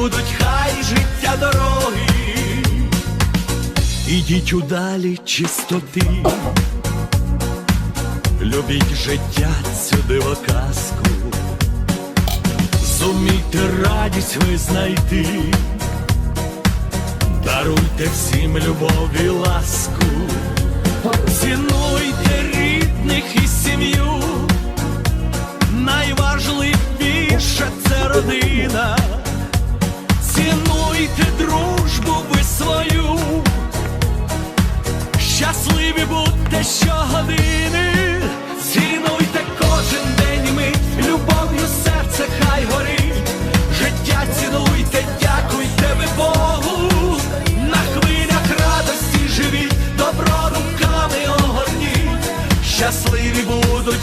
будуть хай життя дороги, ідіть у далі чистоти, любіть життя цю дивоказку, зумійте радість ви знайти, даруйте всім любов і ласку, цінуйте рідних і сім'ю. Найважливіше це родина. Цінуйте дружбу ви свою, щасливі будьте щогодини, цінуйте кожен день ми, любов'ю серце хай горить, життя цінуйте, дякуйте ви Богу, на хвилях радості живіть, добро руками огорніть, щасливі будьте